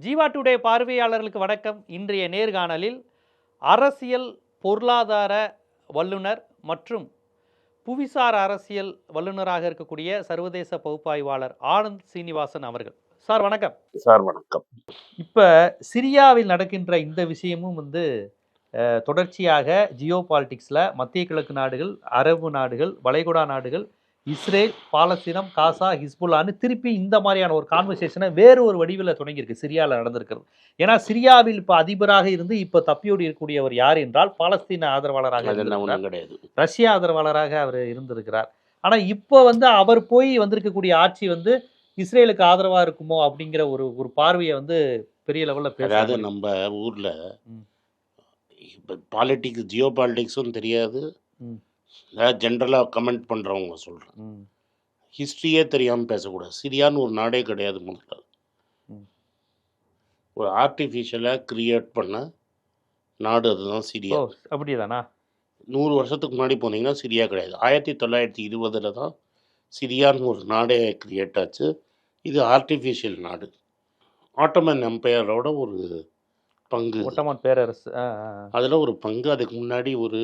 Jeeva today பார்வையாளர்களுக்கு வணக்கம். இன்றைய நேர்காணலில் அரசியல் பொருளாதார வல்லுனர் மற்றும் புவிசார் அரசியல் வல்லுனராக இருக்கக்கூடிய சர்வதேச பகுப்பாய்வாளர் ஆனந்த் சீனிவாசன் அவர்கள். சார் வணக்கம். சார் வணக்கம். இப்போ சிரியாவில் நடக்கின்ற இந்த விஷயமும் வந்து தொடர்ச்சியாக ஜியோ பாலிட்டிக்ஸில் மத்திய கிழக்கு நாடுகள் அரபு நாடுகள் வளைகுடா நாடுகள் இஸ்ரேல் பாலஸ்தீனம் காசா ஹிஸ்புல்லான்னு திருப்பி இந்த மாதிரியான ஒரு கான்வர்சேஷனை வேறு ஒரு வடிவில் தொடங்கியிருக்கு. சிரியாவில் நடந்திருக்கிறது. ஏன்னா சிரியாவில் இப்போ அதிபராக இருந்து இப்போ தப்பியோடி இருக்கக்கூடியவர் யார் என்றால் பாலஸ்தீன ஆதரவாளராக கிடையாது. ரஷ்ய ஆதரவாளராக அவர் இருந்திருக்கிறார். ஆனா இப்போ வந்து அவர் போய் வந்திருக்கக்கூடிய ஆட்சி வந்து இஸ்ரேலுக்கு ஆதரவா இருக்குமோ அப்படிங்கிற ஒரு ஒரு பார்வையை வந்து பெரிய லெவல்ல பேசுறாங்க நம்ம ஊர்ல. இப்போ பாலிட்டிக்ஸ் ஜியோ பாலிட்டிக்ஸும் தெரியாது. அதாவது ஜென்ரலாக கமெண்ட் பண்ணுறவங்க சொல்கிறேன் ஹிஸ்ட்ரியே தெரியாமல் பேசக்கூடாது. சிரியான்னு ஒரு நாடே கிடையாது முதல்ல. ஒரு ஆர்டிஃபிஷியலாக கிரியேட் பண்ண நாடு அதுதான் சிரியா. அப்படிதானா நூறு வருஷத்துக்கு முன்னாடி போனீங்கன்னா சிரியா கிடையாது. ஆயிரத்தி தொள்ளாயிரத்தி இருபதில் தான் சிரியான்னு ஒரு நாடே கிரியேட் ஆச்சு. இது ஆர்டிஃபிஷியல் நாடு. ஆட்டோமன் எம்பையரோட ஒரு பங்கு. ஒட்டமான் பேரரசு. அதில் ஒரு பங்கு. அதுக்கு முன்னாடி ஒரு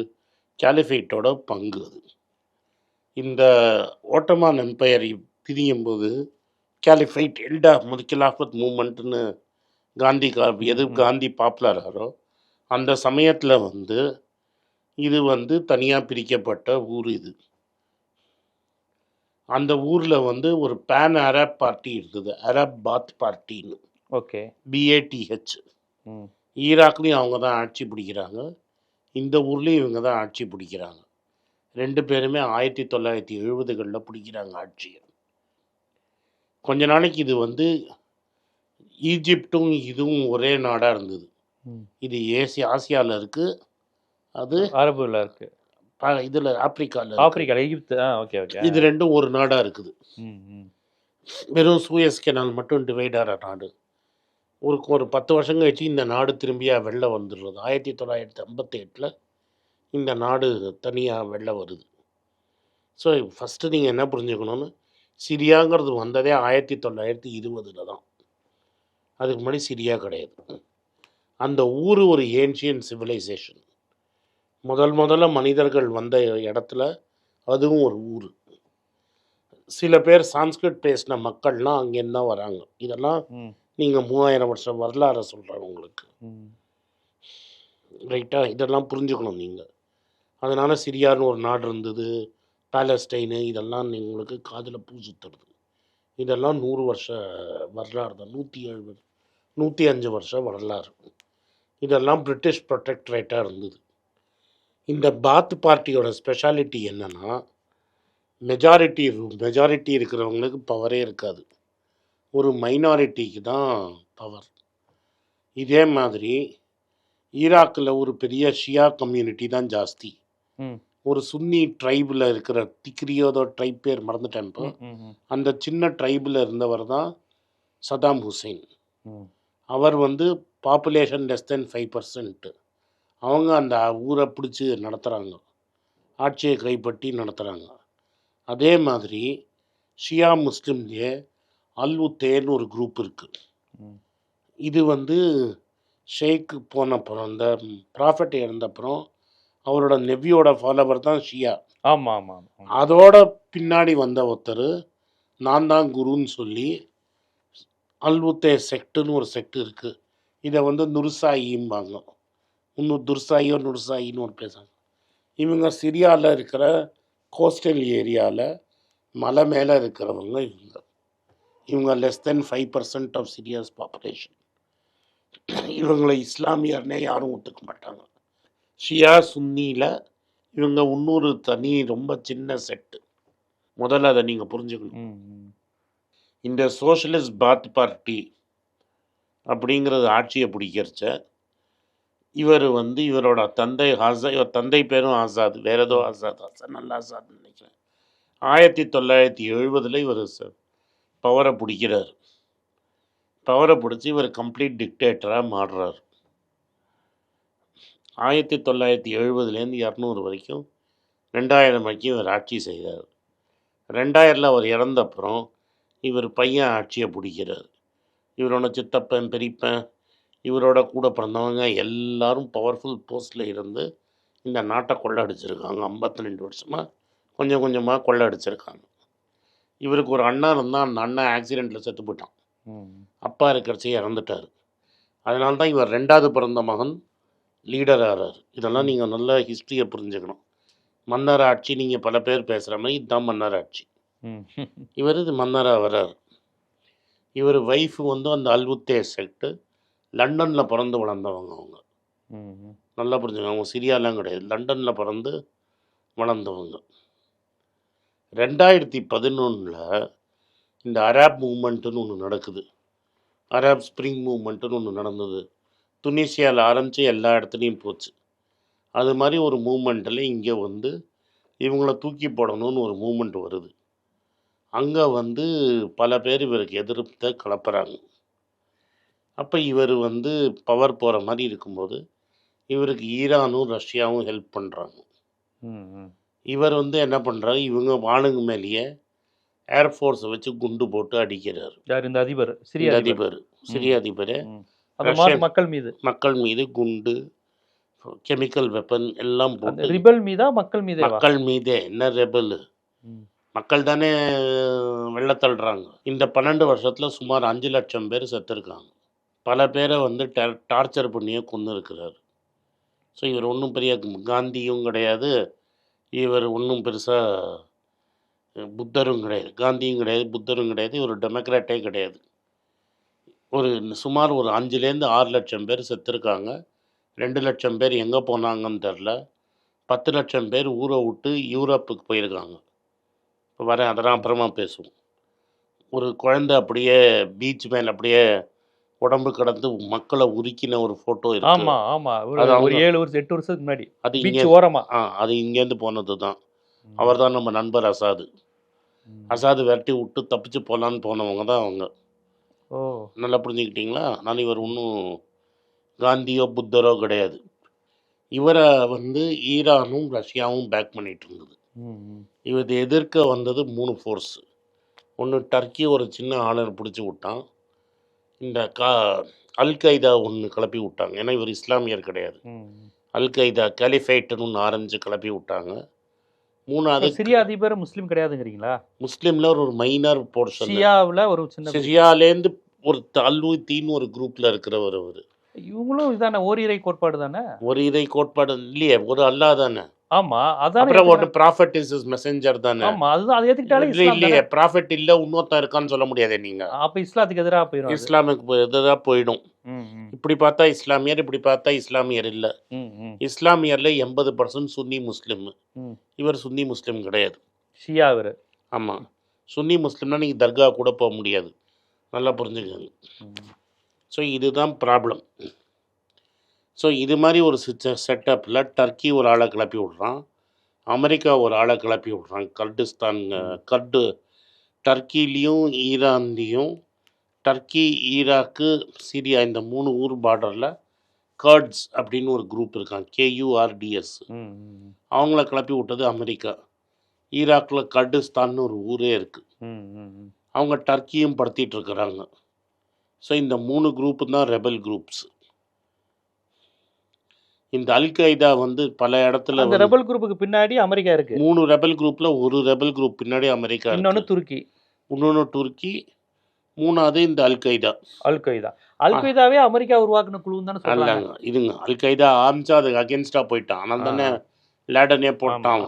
கேலிஃபேட்டோட பங்கு. அது இந்த ஓட்டமான் எம்பையர் பிரியும் போது கேலிஃபைட் எல்டா முதுகிலாஃபத் மூமெண்ட்னு காந்தி எது. காந்தி பாப்புலர் ஆரோ அந்த சமயத்தில் வந்து இது வந்து தனியாக பிரிக்கப்பட்ட ஊர் இது. அந்த ஊரில் வந்து ஒரு பேன் அரப் பார்ட்டி இருந்தது அரப் பாத் பார்ட்டின்னு ஓகே. பிஏடிஹெச் ஈராக்லேயும் அவங்க தான் ஆட்சி பிடிக்கிறாங்க. இந்த ஊர்லேயும் இவங்க தான் ஆட்சி பிடிக்கிறாங்க. ரெண்டு பேருமே ஆயிரத்தி தொள்ளாயிரத்தி எழுபதுகளில் பிடிக்கிறாங்க ஆட்சியை. கொஞ்ச நாளைக்கு இது வந்து ஈஜிப்டும் இதுவும் ஒரே நாடாக இருந்தது. இது ஏசி ஆசியாவில் இருக்குது அது அரபுல இருக்கு. இதில் ஆப்பிரிக்காவில் ஆப்பிரிக்கா எகிப்து ஓகே ஓகே இது ரெண்டும் ஒரு நாடாக இருக்குது. வெறும் சூயஸ் கெனால் மட்டும் டிவைட் ஆகிற நாடு. ஒரு ஒரு பத்து வருஷம் கழிச்சு இந்த நாடு திரும்பியா வெளில வந்துடுறது. ஆயிரத்தி தொள்ளாயிரத்தி ஐம்பத்தி எட்டில் இந்த நாடு தனியாக வெளில வருது. ஸோ ஃபஸ்ட்டு நீங்கள் என்ன புரிஞ்சுக்கணும்னு சிரியாங்கிறது வந்ததே ஆயிரத்தி தொள்ளாயிரத்தி இருபதில் தான். அதுக்கு முன்னாடி சிரியா கிடையாது. அந்த ஊர் ஒரு ஏன்ஷியன் சிவிலைசேஷன் முதல் முதல்ல மனிதர்கள் வந்த இடத்துல அதுவும் ஒரு ஊர். சில பேர் சான்ஸ்கிரிட் பேசின மக்கள்லாம் அங்கேருந்து தான் வராங்க? இதெல்லாம் நீங்கள் மூவாயிரம் வருஷம் வரலாறை சொல்கிறேன் உங்களுக்கு. ம். ரைட்டா இதெல்லாம் புரிஞ்சுக்கணும் நீங்கள் அதனால் சிரியான்னு ஒரு நாடு இருந்தது. பாலஸ்டைனு இதெல்லாம் உங்களுக்கு காதில் பூ சுத்துறது. இதெல்லாம் நூறு வருஷ வரலாறு தான். நூற்றி எழுபது நூற்றி அஞ்சு வருஷம் வரலாறு. இதெல்லாம் பிரிட்டிஷ் ப்ரொடெக்டரேட்டாக இருந்தது. இந்த பாத் பார்ட்டியோட ஸ்பெஷாலிட்டி என்னன்னா மெஜாரிட்டி மெஜாரிட்டி இருக்கிறவங்களுக்கு பவரே இருக்காது. ஒரு மைனாரிட்டிக்கு தான் பவர் இதே மாதிரி ஈராக்கில் ஒரு பெரிய ஷியா கம்யூனிட்டி தான் ஜாஸ்தி. ஒரு சுன்னி ட்ரைபில் இருக்கிற திக்ரியோதோ ட்ரைப் பேர் மறந்துட்டேன் இப்போ. அந்த சின்ன ட்ரைபில் இருந்தவர் தான் சதாம் ஹுசைன். அவர் வந்து population less than five percent அவங்க அந்த ஊரை பிடிச்சி நடத்துகிறாங்க ஆட்சியை கைப்பற்றி நடத்துகிறாங்க அதே மாதிரி ஷியா முஸ்லீம்லேயே அல் உத்தேன்னு ஒரு குரூப் இருக்குது. இது வந்து ஷேக்கு போன அப்புறம் இந்த ப்ராஃபட் இறந்தப்புறம் அவரோட நெவ்வியோட ஃபாலோவர் தான் ஷியா. ஆமா ஆமா ஆமா. அதோட பின்னாடி வந்த ஒருத்தர் நான் தான் குருன்னு சொல்லி அல்வுத்தே செக்டுன்னு ஒரு செக்ட் இருக்குது இதை வந்து நுர்சாயிம்பாங்க. இன்னும் துர்சாயோ நுர்சாயின்னு ஒரு பேசுகிறாங்க இவங்க சிரியாவில் இருக்கிற கோஸ்டல் ஏரியாவில் மலை மேலே இருக்கிறவங்க இவங்க. இவங்க less than five percent of Syria's population இவங்களை இஸ்லாமியர்னே யாரும் ஒத்துக்க மாட்டாங்க. ஷியா சுன்னியில் இவங்க இன்னொரு தனி ரொம்ப சின்ன செட்டு முதல்ல அதை நீங்கள் புரிஞ்சுக்கணும். இந்த சோஷலிஸ்ட் பாத் பார்ட்டி அப்படிங்கிறது ஆட்சியை பிடிக்கிறச்ச இவர் வந்து இவரோட தந்தை ஆசா இவர் தந்தை பேரும் ஆசாத் வேற ஏதோ ஆசாத் ஹசன் அல் ஆசாத் நினைக்கிறேன். ஆயிரத்தி தொள்ளாயிரத்தி எழுபதில் இவர் பவரை பிடிக்கிறார். பவரை பிடிச்சி இவர் கம்ப்ளீட் டிக்டேட்டராக மாறுறார். ஆயிரத்தி தொள்ளாயிரத்தி எழுபதுலேருந்து இரநூறு வரைக்கும் ரெண்டாயிரம் வரைக்கும் இவர் ஆட்சி செய்கிறார் ரெண்டாயிரத்தில் அவர் இறந்த அப்புறம் இவர் பையன் ஆட்சியை பிடிக்கிறார். இவரோட சித்தப்பன் பெரியப்பன் இவரோட கூட பிறந்தவங்க எல்லாரும் பவர்ஃபுல் போஸ்டில் இருந்து இந்த நாட்டை கொள்ளடிச்சிருக்காங்க. ஐம்பத்தி ரெண்டு வருஷமாக கொஞ்சம் கொஞ்சமாக கொள்ளடிச்சிருக்காங்க. இவருக்கு ஒரு அண்ணன் இருந்தால் அந்த அண்ணன் ஆக்சிடெண்ட்டில் செத்து போயிட்டான். அப்பா இருக்கிறச்சே இறந்துட்டார். அதனால தான் இவர் ரெண்டாவது பிறந்த மகன் லீடர் ஆகிறார் இதெல்லாம் நீங்கள் நல்ல ஹிஸ்ட்ரியை புரிஞ்சுக்கணும். மன்னர் ஆட்சி நீங்கள் பல பேர் பேசுகிற மாதிரி இதுதான் மன்னர் ஆட்சி. இவர் இது மன்னராக வர்றார் இவர் ஒய்ஃபு வந்து அந்த அல்வுத்தே செக்ட்டு லண்டனில் பிறந்து வளர்ந்தவங்க அவங்க. நல்லா புரிஞ்சுங்க அவங்க சிரியாலாம் கிடையாது. லண்டனில் பிறந்து வளர்ந்தவங்க. ரெண்டாயிரத்தி பதினொன்றில் இந்த அராப் மூமெண்ட்டுன்னு ஒன்று நடக்குது. அராப் ஸ்ப்ரிங் மூமெண்ட்டுன்னு ஒன்று நடந்தது. துனிசியாவில் ஆரம்பித்து எல்லா இடத்துலையும் போச்சு. அது மாதிரி ஒரு மூமெண்ட்டில் இங்கே வந்து இவங்கள தூக்கி போடணும்னு ஒரு மூமெண்ட் வருது. அங்கே வந்து பல பேர் இவருக்கு எதிர்ப்பை கலப்புறாங்க. அப்போ இவர் வந்து பவர் போகிற மாதிரி இருக்கும்போது இவருக்கு ஈரானும் ரஷ்யாவும் ஹெல்ப் பண்ணுறாங்க இவர் வந்து என்ன பண்ணுறாரு இவங்க வானுங்க மேலேயே ஏர்ஃபோர்ஸை வச்சு குண்டு போட்டு அடிக்கிறார். யார்? இந்த அதிபர் சிரிய அதிபர். சிரிய அதிபர். மக்கள் மீது. மக்கள் மீது குண்டு கெமிக்கல் வெப்பன் எல்லாம் போட்டு ரிபல் மீதா? மக்கள் மீதே மக்கள் மீதே. என்ன ரெபல் மக்கள் தானே வெள்ளத்தள்ளுறாங்க இந்த பன்னெண்டு வருஷத்தில் சுமார் அஞ்சு லட்சம் பேர் செத்துருக்காங்க. பல பேரை வந்து டார்ச்சர் பண்ணியே கொண்டு இருக்கிறார் ஸோ இவர் ஒன்றும் பெரிய காந்தியும் கிடையாது. இவர் ஒன்றும் பெருசாக புத்தரும் கிடையாது. காந்தியும் கிடையாது புத்தரும் கிடையாது. இவர் டெமோக்ராட்டே கிடையாது. ஒரு சுமார் ஒரு அஞ்சுலேருந்து ஆறு லட்சம் பேர் செத்துருக்காங்க. ரெண்டு லட்சம் பேர் எங்கே போனாங்கன்னு தெரில. பத்து லட்சம் பேர் ஊரை விட்டு யூரோப்புக்கு போயிருக்காங்க. இப்போ வரேன் அதெல்லாம் அப்புறமா பேசுவோம். ஒரு குழந்தை அப்படியே பீச் மேல் அப்படியே உடம்பு கடந்து மக்களை உருக்கின ஒரு ஃபோட்டோ இருக்கு. ஆமா ஆமா. ஒரு ஏழு வருஷம் எட்டு வருஷத்துக்கு முன்னாடி. அது இங்கே ஓரமா. ஆ அது இங்கேருந்து போனது தான் அவர் தான் நம்ம நண்பர் அசாது. அசாது விரட்டி விட்டு தப்பிச்சு போகலான்னு போனவங்க தான் அவங்க. ஓ. நல்லா புரிஞ்சுக்கிட்டீங்களா? நான் இவர் ஒன்றும் காந்தியோ புத்தரோ கிடையாது. இவரை வந்து ஈரானும் ரஷ்யாவும் பேக் பண்ணிட்டு இருந்தது. இவரை எதிர்க்க வந்தது மூணு ஃபோர்ஸ் ஒன்று டர்க்கி ஒரு சின்ன ஆளை பிடிச்சி விட்டான். இந்த கா அல் கைதா ஒன்று கிளப்பி விட்டாங்க. ஏன்னா இவர் இஸ்லாமியர் கிடையாது. அல் கைதா கலிஃபைட்டுன்னு ஒன்று ஆரம்பித்து கிளப்பி விட்டாங்க. மூணாவது சிரிய அதிபர் முஸ்லீம் கிடையாதுங்கிறீங்களா? முஸ்லீமில் ஒரு மைனர் போர்ஷன் ஷியாவுல ஒரு சின்ன சிரியாலேருந்து ஒரு தல்லுத்தீன்னு ஒரு குரூப்பில் இருக்கிறவர் அவர். இவங்களும் இதானே ஓரிரை கோட்பாடு தானே? ஒரு இதை கோட்பாடு இல்லையே ஒரு அல்லா தானே. ஆமா அதானே அப்புறம் ஒரு ப்ராஃபட் இஸ் இஸ் மெசஞ்சர் தானே? ஆமா அதுதான் அதை ஏத்துக்கிட்டாலே இல்லை இல்லையே. ப்ராஃபட் இல்லை இன்னொருத்தன் இருக்கான்னு சொல்ல முடியாதே நீங்கள் அப்ப இஸ்லாத்துக்கு எதிராக போயிடும். இஸ்லாமுக்கு எதிராக போயிடும். இப்படி பார்த்தா இஸ்லாமியர் இப்படி பார்த்தா இஸ்லாமியர் இல்லை. இஸ்லாமியரில் எண்பது பர்சன்ட் சுன்னி முஸ்லீம். இவர் சுன்னி முஸ்லீம் கிடையாது. ஷியா இவரு. ஆமாம் சுன்னி முஸ்லீம்னா நீங்கள் தர்கா கூட போக முடியாது. நல்லா புரிஞ்சுக்கோங்க. ஸோ இதுதான் ப்ராப்ளம் ஸோ இது மாதிரி ஒரு செட்டப்பில் டர்க்கி ஒரு ஆளை கிளப்பி விட்றான். அமெரிக்கா ஒரு ஆளை கிளப்பி விட்றான். கர்டிஸ்தான் கர்டு டர்க்கிலையும் ஈரான்லேயும் டர்க்கி ஈராக்கு சிரியா இந்த மூணு ஊர் பார்டரில் கர்ட்ஸ் அப்படின்னு ஒரு குரூப் இருக்கான். கேயூஆர்டிஎஸ் அவங்கள கிளப்பி விட்டது அமெரிக்கா. ஈராக்கில் கர்டிஸ்தான்னு ஒரு ஊரே இருக்குது. அவங்க டர்க்கியும் படுத்திட்டு இருக்கிறாங்க. ஸோ இந்த மூணு குரூப்பு தான் ரெபல் குரூப்ஸ் இந்த அல் கைதா வந்து பல இடத்துல அந்த ரெபல் குரூப்புக்கு பின்னாடி அமெரிக்கா இருக்கு. மூணு ரெபல் குரூப்ல ஒரு ரெபல் குரூப் பின்னாடி அமெரிக்கா இருக்கு. துருக்கி. இன்னொன்று துருக்கி மூணாவது இந்த அல் கைதா. அல் கொய்தா அல் கொய்தாவே அமெரிக்கா உருவாக்குன குழுன்னு தானே சொல்றாங்க. இதுங்க. அல் கைதா ஆரம்பிச்சா அதுக்கு அகேன்ஸ்டா போயிட்டான். ஆனால் தானே லேடனே போட்டான்.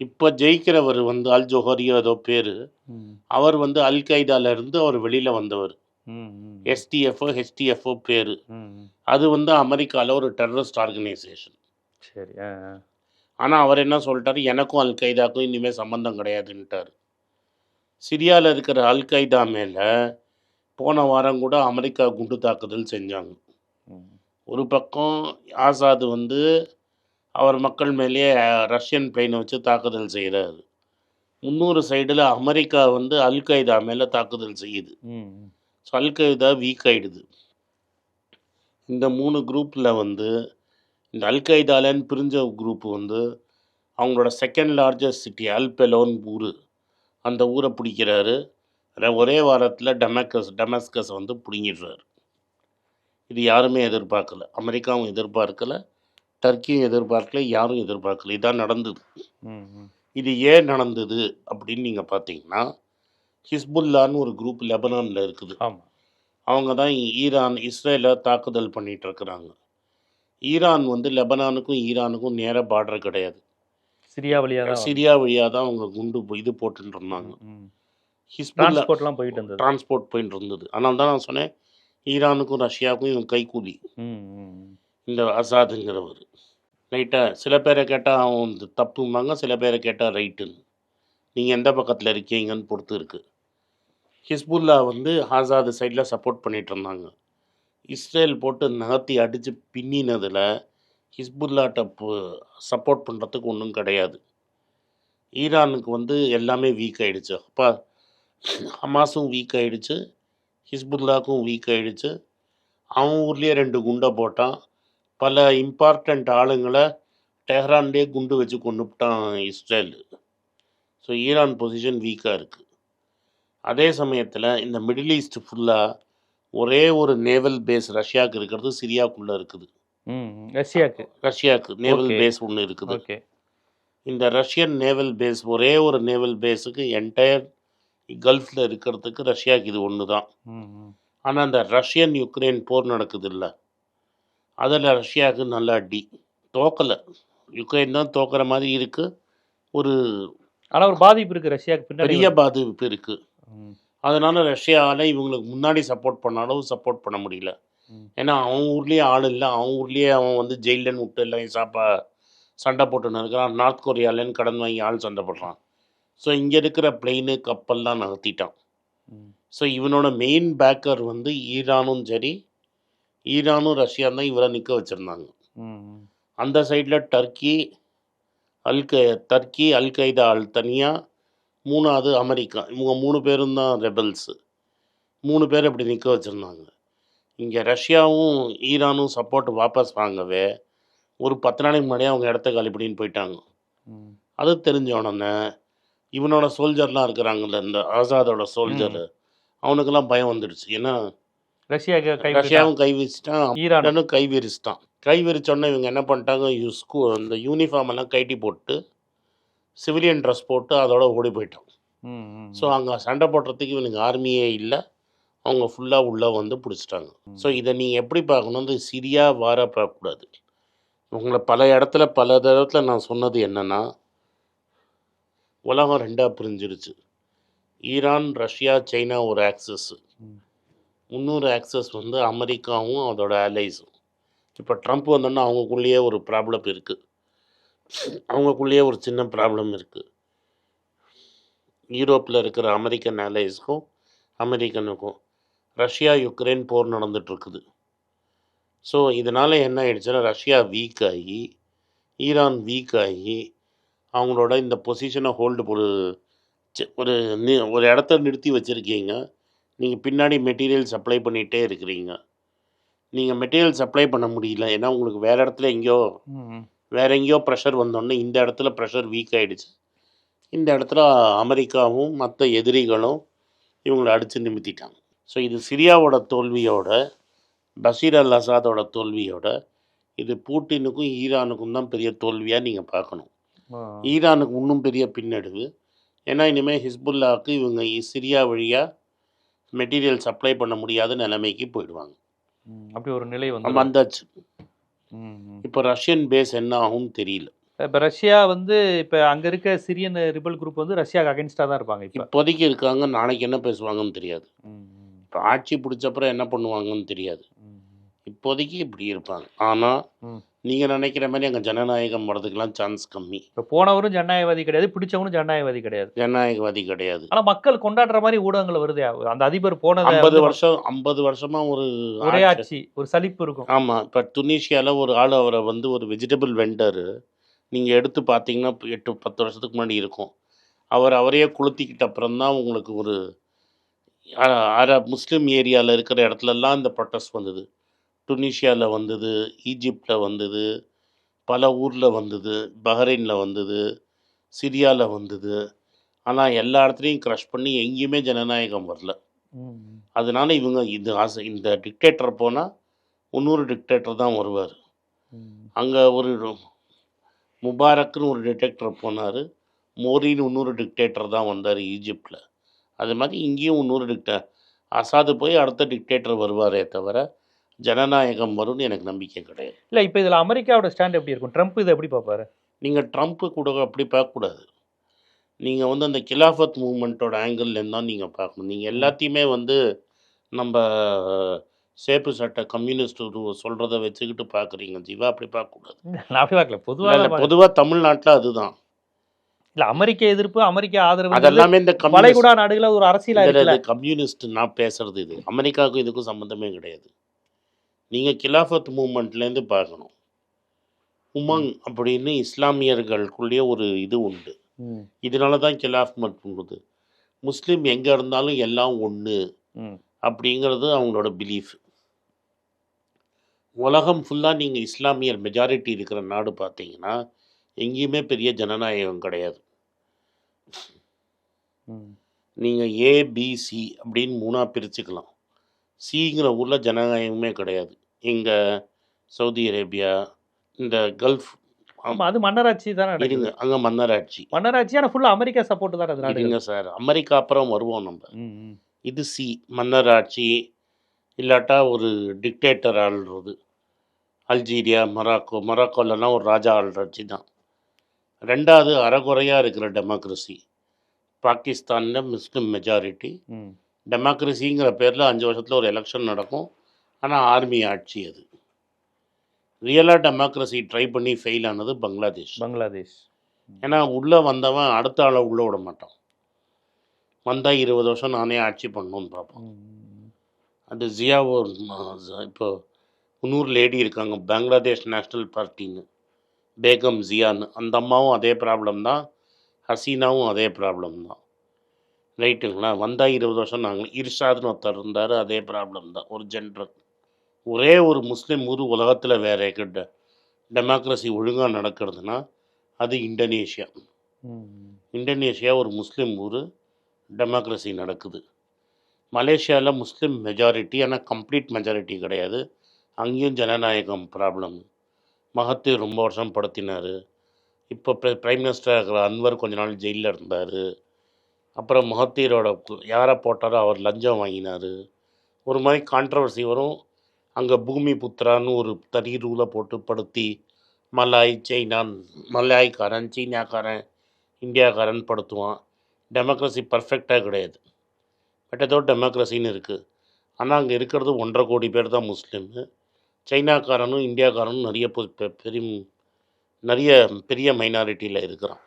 இப்போ ஜெயிக்கிறவர் வந்து அல் ஜோஹரியோ ஏதோ பேர். அவர் வந்து அல் கைதால இருந்து அவர் வெளியில வந்தவர். எஸ்டிஎஃப்ஓ ஹெச்டிஎஃப்ஓ பேர். அது வந்து அமெரிக்காவில் ஒரு டெரரிஸ்ட் ஆர்கனைசேஷன் சரி. ஆனால் அவர் என்ன சொல்லிட்டாரு? எனக்கும் அல் கைதாக்கும் இனிமேல் சம்மந்தம் கிடையாதுன்ட்டார். சிரியாவில் இருக்கிற அல் கைதா மேலே போன வாரம் கூட அமெரிக்கா குண்டு தாக்குதல் செஞ்சாங்க. ஒரு பக்கம் ஆசாத் வந்து அவர் மக்கள் மேலேயே ரஷ்யன் பிளெயினை வச்சு தாக்குதல் செய்கிறாரு முந்நூறு சைடில் அமெரிக்கா வந்து அல் கைதா மேலே தாக்குதல் செய்யுது. ஸோ அல் கைதா வீக் ஆயிடுது. இந்த மூணு குரூப்பில் வந்து இந்த அல் கைதாலன்னு பிரிஞ்ச குரூப் வந்து அவங்களோட செகண்ட் லார்ஜஸ்ட் சிட்டி அல்பெலோன் ஊர். அந்த ஊரை பிடிக்கிறாரு. ஒரே வாரத்தில் டெமக்கஸ் டெமஸ்கஸ் வந்து பிடுங்கிடுறாரு. இது யாருமே எதிர்பார்க்கல. அமெரிக்காவும் எதிர்பார்க்கல. டர்க்கியும் எதிர்பார்க்கல. யாரும் எதிர்பார்க்கல. இதான் நடந்தது. இது ஏன் நடந்தது அப்படின்னு நீங்கள் பார்த்தீங்கன்னா ஹிஸ்புல்லான்னு ஒரு குரூப் லெபனானில் இருக்குது. ஆமா. அவங்க தான் ஈரான் இஸ்ரேலை தாக்குதல் பண்ணிட்டு இருக்கிறாங்க. ஈரான் வந்து லெபனானுக்கும் ஈரானுக்கும் நேர பார்டர் கிடையாது. சிரியா வழியா தான் சிரியா வழியாக தான் அவங்க குண்டு இது போட்டுட்டு இருந்தாங்க. டிரான்ஸ்போர்ட்லாம் போயிட்டு இருந்தது. டிரான்ஸ்போர்ட் போயிட்டு இருந்தது. ஆனால் தான் நான் சொன்னேன் ஈரானுக்கும் ரஷ்யாவுக்கும் இவன் கைக்கூலி. இந்த அசாதுங்கிறவர் ரைட்டாக சில பேரை கேட்டால் அவன் தப்பும்பாங்க சில பேரை கேட்டால் ரைட்டுன்னு. நீங்கள் எந்த பக்கத்தில் இருக்கீங்கன்னு பொறுத்து இருக்குது ஹிஸ்புல்லா வந்து ஆசாது சைடில் சப்போர்ட் பண்ணிகிட்டு இருந்தாங்க இஸ்ரேல் போட்டு நகர்த்தி அடித்து பின்னினதில் ஹிஸ்புல்லாட்ட சப்போர்ட் பண்ணுறதுக்கு ஒன்றும் கிடையாது. ஈரானுக்கு வந்து எல்லாமே வீக் ஆகிடுச்சு அப்போ ஹமாஸும் வீக் ஆகிடுச்சு ஹிஸ்புல்லாக்கும் வீக் ஆகிடுச்சு அவன் ஊர்லேயே ரெண்டு குண்டை போட்டான். பல இம்பார்ட்டண்ட் ஆளுங்களை டெஹ்ரான்லேயே குண்டு வச்சு கொண்டுபிட்டான் இஸ்ரேல். ஸோ ஈரான் பொசிஷன் வீக்காக இருக்குது அதே சமயத்தில் இந்த மிடில் ஈஸ்ட் ஃபுல்லாக ஒரே ஒரு நேவல் பேஸ் ரஷ்யாவுக்கு இருக்கிறது சிரியாக்குள்ளே இருக்குது. ரஷ்யாக்கு? ரஷ்யாவுக்கு நேவல். பேஸ் ஒன்று இருக்குது. ஓகே. இந்த ரஷ்யன் நேவல் பேஸ் ஒரே ஒரு நேவல் பேஸுக்கு என்டையர் கல்ஃபில் இருக்கிறதுக்கு ரஷ்யாவுக்கு இது ஒன்று தான். ஆனால் அந்த ரஷ்யன் யுக்ரைன் போர் நடக்குது இல்லை அதில் ரஷ்யாவுக்கு நல்ல அடி. தோக்கலை. யுக்ரைன் தான் தோக்கிற மாதிரி இருக்குது ஒரு ஆனா ஒரு பாதிப்பு இருக்கு ரஷ்யாக்கு பின்னாடி பெரிய பாதிப்பு இருக்குது அதனால் ரஷ்யாவால் இவங்களுக்கு முன்னாடி சப்போர்ட் பண்ண அளவு சப்போர்ட் பண்ண முடியல. ஏன்னா அவன் ஊர்லேயே ஆள் இல்லை அவன் ஊர்லேயே அவன் வந்து ஜெயிலன்னு விட்டு எல்லாம் சாப்பா சண்டை போட்டுன்னு இருக்கிறான் நார்த் கொரியாலேன்னு கடன் வாங்கி ஆள் சண்டை போடுறான் ஸோ இங்கே இருக்கிற பிளெயின் கப்பல்லாம் நகர்த்திட்டான். ஸோ இவனோட மெயின் பேக்கர் வந்து ஈரானும் சரி ஈரானும் ரஷ்யா தான் இவரை நிற்க வச்சுருந்தாங்க. அந்த சைடில் டர்க்கி அல் க டர்க்கி அல் கைதா தனியாக மூணாவது அமெரிக்கா. இவங்க மூணு பேரும் தான் ரெபல்ஸு மூணு பேர் இப்படி நிற்க வச்சுருந்தாங்க. இங்கே ரஷ்யாவும் ஈரானும் சப்போர்ட் வாபஸ் வாங்கவே ஒரு பத்து நாளைக்கு முன்னாடியே அவங்க இடத்த காலி பண்ணின்னு போயிட்டாங்க. அது தெரிஞ்ச உடனே இவனோட சோல்ஜர்லாம் இருக்கிறாங்கல்ல இந்த ஆசாதோட சோல்ஜர் அவனுக்கெல்லாம் பயம் வந்துடுச்சு. ஏன்னா ரஷ்யாக்கு கை ரஷ்யாவும் கை வச்சுட்டான் ஈரான் ஈரானும் கை விரிச்சிட்டான். கை விரிச்சோடனே இவங்க என்ன பண்ணிட்டாங்க? ஸ்கூ அந்த யூனிஃபார்ம் எல்லாம் கைட்டி போட்டு சிவிலியன் ட்ரெஸ் போட்டு அதோட ஓடி போயிட்டான் ம், ம், ஸோ அங்கே சண்டை போடுறதுக்கு இவனுக்கு ஆர்மியே இல்லை. அவங்க ஃபுல்லாக உள்ளே வந்து பிடிச்சிட்டாங்க. ஸோ இதை நீங்கள் எப்படி பார்க்கணும்? இந்த சிரியா வார பார்க்கக்கூடாது. உங்களை பல இடத்துல பல இடத்துல நான் சொன்னது என்னென்னா உலகம் ரெண்டாக பிரிஞ்சிருச்சு. ஈரான் ரஷ்யா சைனா ஒரு ஆக்சஸ் ம். இன்னொரு ஆக்சஸ் வந்து அமெரிக்காவும் அதோட அலைஸும் இப்போ ட்ரம்ப் வந்தோன்னா அவங்களுக்குள்ளேயே ஒரு ப்ராப்ளம் இருக்குது அவங்களுக்குள்ளேயே ஒரு சின்ன ப்ராப்ளம் இருக்குது யூரோப்பில் இருக்கிற அமெரிக்கன் அலைஸ்க்கும் அமெரிக்கனுக்கும் ரஷ்யா யுக்ரைன் போர் நடந்துகிட்ருக்குது ஸோ இதனால் என்ன ஆயிடுச்சுன்னா ரஷ்யா வீக் ஆகி ஈரான் வீக் ஆகி அவங்களோட இந்த பொசிஷனை ஹோல்டு ஒரு ஒரு நி- ஒரு இடத்த நிறுத்தி வச்சுருக்கீங்க. நீங்கள் பின்னாடி மெட்டீரியல் சப்ளை பண்ணிகிட்டே இருக்கிறீங்க. நீங்கள் மெட்டீரியல் சப்ளை பண்ண முடியல. ஏன்னா உங்களுக்கு வேறு இடத்துல எங்கேயோ வேற எங்கேயோ ப்ரெஷர் வந்தோடனே இந்த இடத்துல ப்ரெஷர் வீக் ஆயிடுச்சு. இந்த இடத்துல அமெரிக்காவும் மற்ற எதிரிகளும் இவங்களை அடித்து நிமித்திட்டாங்க. ஸோ இது சிரியாவோட தோல்வியோட பஷீர் அல் அசாதோட தோல்வியோட இது பூட்டினுக்கும் ஈரானுக்கும் தான் பெரிய தோல்வியாக நீங்கள் பார்க்கணும். ஈரானுக்கு இன்னும் பெரிய பின்னடைவு. ஏன்னா இனிமேல் ஹிஸ்புல்லாவுக்கு இவங்க சிரியா வழியாக மெட்டீரியல் சப்ளை பண்ண முடியாத நிலைமைக்கு போயிடுவாங்க. அப்படி ஒரு நிலை வந்து வந்தாச்சு. இப்போ ரஷ்யன் பேஸ் என்ன ஆகும்னு தெரியல. இப்ப ரஷ்யா வந்து இப்ப அங்க இருக்க சிரியன் ரிபல் குரூப் வந்து ரஷ்யாக்கு அகைன்ஸ்டா தான் இருப்பாங்க இப்ப. இப்போதைக்கு இருக்காங்க நாளைக்கு என்ன பேசுவாங்கன்னு தெரியாது. இப்போ ஆட்சி பிடிச்சப்புறம் என்ன பண்ணுவாங்கன்னு தெரியாது. இப்போதைக்கு இப்படி இருப்பாங்க. ஆனால். நீங்கள் நினைக்கிற மாதிரி அங்கே ஜனநாயகம் வர்றதுக்கெல்லாம் சான்ஸ் கம்மி. இப்ப போனவரும் ஜனநாயகவாதி கிடையாது பிடிச்சவனும் ஜனநாயகவாதி கிடையாது. ஜனநாயகவாதி கிடையாது. ஆனா மக்கள் கொண்டாடுற மாதிரி ஊடகங்கள் வருது அந்த அதிபர் போனதை ஐம்பது வருஷம் ஐம்பது வருஷமா ஒரு ஒரே ஆட்சி- ஒரு சலிப்பு இருக்கும். ஆமாம் இப்போ துனிஷியாவில் ஒரு ஆள் அவரை வந்து ஒரு வெஜிடபிள் வெண்டரு நீங்கள் எடுத்து பார்த்தீங்கன்னா எட்டு பத்து வருஷத்துக்கு முன்னாடி இருக்கும். அவர் அவரையே கொளுத்திக்கிட்ட அப்புறம் தான் உங்களுக்கு ஒரு அர முஸ்லீம் ஏரியாவில் இருக்கிற இடத்துலலாம் இந்த ப்ரொட்டஸ்ட் வந்தது. டுனிஷியாவில் வந்தது ஈஜிப்டில் வந்தது பல ஊரில் வந்தது பஹ்ரைனில் வந்தது சிரியாவில் வந்தது ஆனால் எல்லா இடத்துலையும் க்ரஷ் பண்ணி எங்கேயுமே ஜனநாயகம் வரல. அதனால இவங்க இது ஆசை இந்த டிக்டேட்டர் போனால் இன்னொரு டிக்டேட்டர் தான் வருவார். அங்கே ஒரு முபாரக்னு ஒரு டிக்டேட்டர் போனார் மோரின்னு இன்னொரு டிக்டேட்டர் தான் வந்தார் ஈஜிப்டில் அது மாதிரி இங்கேயும் இன்னொரு டிக்டே அசாது போய் அடுத்த டிக்டேட்டர் வருவாரே தவிர ஜனநாயகம் வரும்னு எனக்கு நம்பிக்கை கிடையாது. இல்ல இப்போ இதுல அமெரிக்காவோட ஸ்டாண்ட் எப்படி இருக்கும்? ட்ரம்ப் இதை எப்படி பார்ப்பாரு? நீங்கள் ட்ரம்ப்பு கூட அப்படி பார்க்கக்கூடாது. நீங்கள் வந்து அந்த கிலாஃபத் மூமெண்ட்டோட ஆங்கிள்லேருந்து தான் நீங்கள் பார்க்கணும். நீங்கள் எல்லாத்தையுமே வந்து நம்ம சேப்பு சட்டை கம்யூனிஸ்ட் சொல்கிறத வச்சுக்கிட்டு பார்க்குறீங்க. ஜீவா அப்படி பார்க்கக்கூடாது. அப்படி பார்க்கல. பொதுவாக பொதுவாக தமிழ்நாட்டில் அதுதான். இல்ல அமெரிக்க எதிர்ப்பு அமெரிக்க ஆதரவு அதெல்லாமே இந்த வளைகுடா நாடுகள ஒரு அரசியலா கம்யூனிஸ்ட் நான் பேசுறது இது. அமெரிக்காவுக்கும் இதுக்கும் சம்மந்தமே கிடையாது. நீங்கள் கிலாஃபத் மூமெண்ட்லேருந்து பார்க்கணும். உமங் அப்படின்னு இஸ்லாமியர்களுக்குள்ளேயே ஒரு இது உண்டு. இதனால தான் கிலாஃப்மட் பண்ணுது முஸ்லீம் எங்கே இருந்தாலும் எல்லாம் ஒன்று அப்படிங்கிறது அவங்களோட பிலீஃப் உலகம் ஃபுல்லாக நீங்கள் இஸ்லாமியர் மெஜாரிட்டி இருக்கிற நாடு பார்த்தீங்கன்னா எங்கேயுமே பெரிய ஜனநாயகம் கிடையாது. நீங்கள் ஏபிசி அப்படின்னு மூணாக பிரிச்சுக்கலாம். சிங்கிற ஊரில் ஜனநாயகமே கிடையாது. இங்கே சவுதி அரேபியா இந்த கல்ஃப் ஆமா. அது மன்னராட்சி தானே இருங்க அங்கே மன்னராட்சி. மன்னராட்சி ஆனா ஃபுல்லா அமெரிக்கா சப்போர்ட் தானே அது இருங்க சார் அமெரிக்கா அப்புறம் வருவோம் நம்ம. இது சி மன்னராட்சி இல்லாட்டா ஒரு டிக்டேட்டர் ஆள்றது. அல்ஜீரியா மொராக்கோ மொராக்கோலலாம் ஒரு ராஜா ஆள்றாட்சி தான். ரெண்டாவது அறகுறையாக இருக்கிற டெமோக்ரஸி பாகிஸ்தானில் முஸ்லிம் மெஜாரிட்டி. டெமோக்ரஸிங்கிற பேரில் அஞ்சு வருஷத்தில் ஒரு எலெக்ஷன் நடக்கும். ஆனால் ஆர்மி ஆட்சி அது. ரியலாக டெமோக்ரஸி ட்ரை பண்ணி ஃபெயில் ஆனது பங்களாதேஷ். பங்களாதேஷ். ஏன்னா உள்ளே வந்தவன் அடுத்த ஆளை உள்ளே விட மாட்டான். வந்தால் இருபது வருஷம் நானே ஆட்சி பண்ணணும்னு பார்ப்போம் அது ஜியா ஒரு ம- ஜ- இப்போ இன்னொரு லேடி இருக்காங்க பங்களாதேஷ் நேஷ்னல் பார்ட்டின்னு. பேகம் ஜியான்னு. அந்த அம்மாவும் அதே ப்ராப்ளம் தான். ஹசீனாவும் அதே ப்ராப்ளம் தான். ரைட்டுங்களா வந்தால் இருபது வருஷம் நாங்கள் இர்ஷாத்னு ஒருத்தர் இருந்தார் அதே ப்ராப்ளம் தான். ஒரு ஜென்ரல் ஒரே ஒரு முஸ்லீம் ஊர் உலகத்தில் வேற கிட்ட டெமோக்ரஸி ஒழுங்காக நடக்கிறதுனா அது இந்தோனேஷியா. இந்தோனேஷியா ஒரு முஸ்லீம் ஊர் டெமோக்ரஸி நடக்குது. மலேசியாவில் முஸ்லீம் மெஜாரிட்டி ஆனால் கம்ப்ளீட் மெஜாரிட்டி கிடையாது. அங்கேயும் ஜனநாயகம் ப்ராப்ளம் மகத்தீர் ரொம்ப வருஷம் படுத்தினார் இப்போ பிரைம் மினிஸ்டராக இருக்கிற அன்வர் கொஞ்ச நாள் ஜெயிலில் இருந்தார். அப்புறம் மகத்தீரோட யாரை போட்டாரோ அவர் லஞ்சம் வாங்கினார். ஒரு மாதிரி கான்ட்ரவர்சி வரும். அங்கே பூமி புத்திரான்னு ஒரு தனி ரூலை போட்டு படுத்தி மலாய் சைனா மலாய்க்காரன் சீனாக்காரன் இந்தியாக்காரன் படுத்துவான். டெமோக்ரஸி பர்ஃபெக்டாக கிடையாது. பட் ஏதோ டெமோக்ரஸின்னு இருக்குது ஆனால் அங்கே இருக்கிறது ஒன்றரை கோடி பேர் தான் முஸ்லீமு. சைனாக்காரனும் இந்தியாக்காரனும் நிறைய பெரிய நிறைய பெரிய மைனாரிட்டியில் இருக்கிறான்.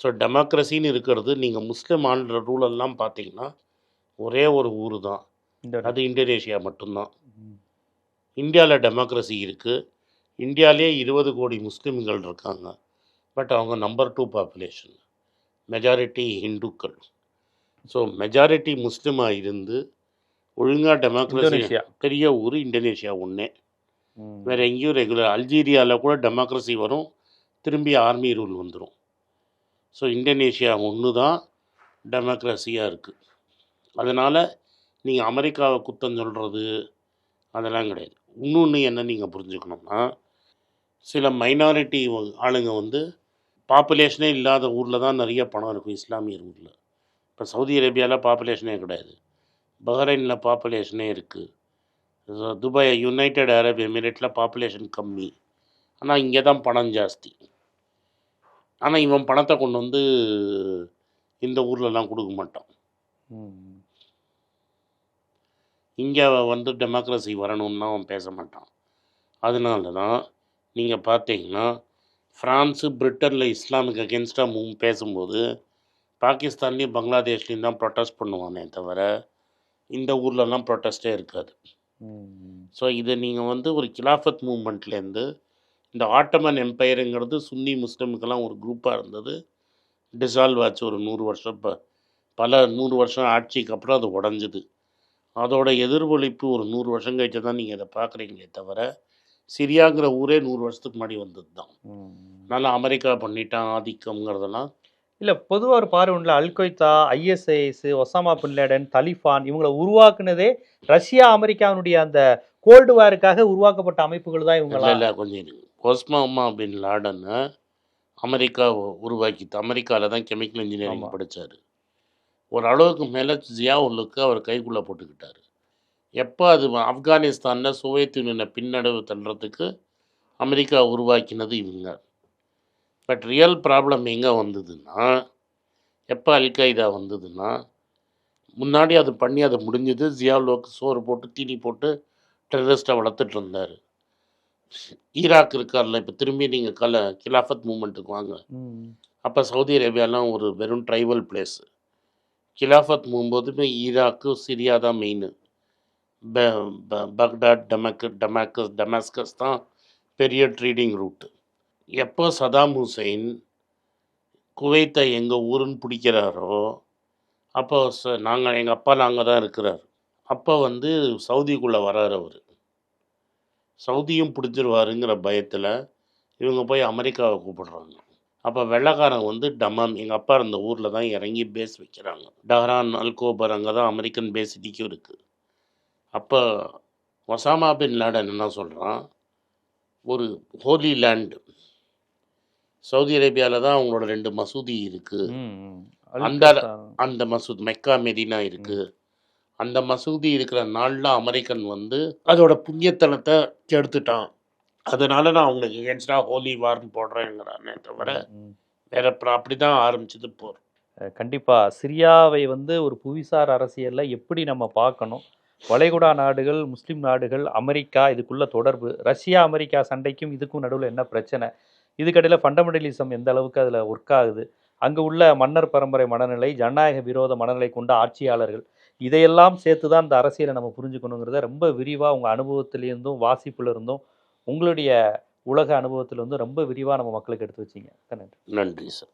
ஸோ டெமோக்ரஸின்னு இருக்கிறது நீங்கள் முஸ்லீம் ஆள்ற ரூலெல்லாம் பார்த்தீங்கன்னா ஒரே ஒரு ஊர் தான் அது இந்தோனேஷியா மட்டும்தான். இந்தியாவில் டெமோக்ரஸி இருக்குது இந்தியாவிலே இருபது கோடி முஸ்லீம்கள் இருக்காங்க. பட் அவங்க நம்பர் டூ பாப்புலேஷன் மெஜாரிட்டி இந்துக்கள் ஸோ மெஜாரிட்டி முஸ்லீமாக இருந்து ஒழுங்காக டெமோக்ரஸி பெரிய ஊர் இந்தோனேஷியா ஒன்றே. வேறு எங்கேயும் ரெகுலர் அல்ஜீரியாவில் கூட டெமோக்ரஸி வரும். திரும்பி ஆர்மி ரூல் வந்துடும் ஸோ இந்தோனேஷியா ஒன்று தான் டெமோக்ரஸியாக இருக்குது அதனால் நீங்கள் அமெரிக்காவை குத்தம் சொல்கிறது அதெல்லாம் கிடையாது. இன்னொன்று என்ன நீங்கள் புரிஞ்சுக்கணும்னா சில மைனாரிட்டி ஆளுங்க வந்து பாப்புலேஷனே இல்லாத ஊரில் தான் நிறைய பணம் இருக்கும் இஸ்லாமியர் ஊரில். இப்போ சவுதி அரேபியாவில் பாப்புலேஷனே கிடையாது. பஹ்ரைனில் பாப்புலேஷனே இருக்குது துபாய் யுனைடெட் அரப் எமிரேட்டில் பாப்புலேஷன் கம்மி. ஆனால் இங்கே தான் பணம் ஜாஸ்தி. ஆனால் இவன் பணத்தை கொண்டு வந்து இந்த ஊர்லலாம் கொடுக்க மாட்டான். இங்கே வந்து டெமோக்ரஸி வரணும்னா அவன் பேச மாட்டான். அதனால தான் நீங்கள் பார்த்தீங்கன்னா ஃப்ரான்ஸு பிரிட்டனில் இஸ்லாமுக்கு அகேன்ஸ்டாக மூ பேசும்போது பாகிஸ்தான்லேயும் பங்களாதேஷ்லேயும் தான் ப்ரொட்டஸ்ட் பண்ணுவானே தவிர இந்த ஊர்லலாம் ப்ரொட்டஸ்டே இருக்காது. ஸோ இதை நீங்கள் வந்து ஒரு கிலாஃபத் மூமெண்ட்லேருந்து இந்த ஆட்டமன் எம்பையருங்கிறது சுன்னி முஸ்லிமுக்கெல்லாம் ஒரு குரூப்பாக இருந்தது. டிசால்வ் ஆச்சு ஒரு நூறு வருஷம் பல நூறு வருஷம் ஆட்சிக்கு அப்புறம் அது உடஞ்சுது. அதோட எதிர்வொலிப்பு ஒரு நூறு வருஷம் கழிச்சு தான் நீங்கள் இதை பார்க்குறீங்களே தவிர சிரியாங்கிற ஊரே நூறு வருஷத்துக்கு முன்னாடி வந்தது தான். அதனால் அமெரிக்கா பண்ணிட்டான் ஆதிக்கம்ங்கிறதெல்லாம். இல்ல பொதுவா ஒரு பார்வை உண்டுல Al Qaeda ISIS Osama bin Laden Taliban இவங்களை உருவாக்குனதே ரஷ்யா அமெரிக்காவினுடைய அந்த கோல்டு வாருக்காக உருவாக்கப்பட்ட அமைப்புகள் தான் இல்லை இவங்களா? இல்லை கொஞ்சம் ஒஸ்மாமா பின் லாடனை அமெரிக்கா உருவாக்கிட்டு அமெரிக்காவில் தான் கெமிக்கல் இன்ஜினியரிங் ஆமா. ஒரு அளவுக்கு மேலே ஜியாவுலுக்கு அவர் கைக்குள்ளே போட்டுக்கிட்டாரு. எப்போ அது ஆப்கானிஸ்தானில் சோவியத் யூனியனை பின்னடைவு தள்ளுறதுக்கு அமெரிக்கா உருவாக்கினது இவங்க. பட் ரியல் ப்ராப்ளம் எங்கே வந்ததுன்னா எப்போ அல்கைதா வந்ததுன்னா முன்னாடி அது பண்ணி அது முடிஞ்சது. ஜியாவுலுக்கு சோறு போட்டு தீனி போட்டு டெரரிஸ்ட்டை வளர்த்துட்டு இருந்தார். ஈராக் இருக்கார்ல இப்போ திரும்பி நீங்கள் கல கிலாஃபத் மூமெண்ட்டுக்கு வாங்க. அப்போ சவுதி அரேபியாலாம் ஒரு வெறும் ட்ரைபல் பிளேஸ் கிலாஃபத் போகும்போதுமே ஈராக்கு சிரியா தான் மெயின் பக்தாட் டமக்கு டமாக்கஸ் டமாஸ்கஸ் தான் பெரிய ட்ரீடிங் ரூட்டு எப்போ சதாம் ஹுசைன் குவைத்தை எங்கள் ஊருன்னு பிடிக்கிறாரோ அப்போ ச நாங்கள் எங்கள் அப்பா நாங்கள் தான் இருக்கிறார். அப்போ வந்து சவுதிக்குள்ளே வரார் அவர். சவுதியும் பிடிச்சிருவாருங்கிற பயத்தில் இவங்க போய் அமெரிக்காவை கூப்பிடுறாங்க. அப்போ வெள்ளைக்காரன் வந்து டமாம். எங்கள் அப்பா இருந்த ஊரில் தான் இறங்கி பேஸ் வைக்கிறாங்க. டஹரான் அல்கோபர் அங்கே தான் அமெரிக்கன் பேஸ் இன்றைக்கும் இருக்குது அப்போ ஒசாமா பின் லேடன் என்ன சொல்கிறான் ஒரு ஹோலி லேண்ட் சவுதி அரேபியாவில் தான் அவங்களோட ரெண்டு மசூதி இருக்குது அந்த-. அந்த மசூத் மெக்கா மெரினா இருக்குது அந்த மசூதி இருக்கிற நாளில் அமெரிக்கன் வந்து அதோட புண்ணியத்தனத்தை கெடுத்துட்டான் அதனால நான் அவங்களுக்கு எகென்ஸ்டாக ஹோலி வார்னு போடுறேங்கிறானே தவிர. வேற அப்படி தான் ஆரம்பிச்சது போர். அஹ் கண்டிப்பா. சிரியாவை வந்து ஒரு புவிசார் அரசியல்ல எப்படி நம்ம பார்க்கணும்? வளைகுடா நாடுகள் முஸ்லிம் நாடுகள் அமெரிக்கா இதுக்குள்ள தொடர்பு. ரஷ்யா அமெரிக்கா சண்டைக்கும் இதுக்கும் நடுவில் என்ன பிரச்சனை? இதுக்கடையில் ஃபண்டமெண்டலிசம் எந்த அளவுக்கு அதில் ஒர்க் ஆகுது? அங்கே உள்ள மன்னர் பரம்பரை மனநிலை ஜனநாயக விரோத மனநிலை கொண்ட ஆட்சியாளர்கள் இதையெல்லாம் சேர்த்து தான் இந்த அரசியலை நம்ம புரிஞ்சுக்கணுங்கிறத ரொம்ப விரிவாக உங்கள் அனுபவத்திலிருந்தும் வாசிப்புல இருந்தும் உங்களுடைய உலக அனுபவத்தில் வந்து ரொம்ப விரிவாக நம்ம மக்களுக்கு எடுத்து வச்சிங்க. நன்றி. நன்றி சார்.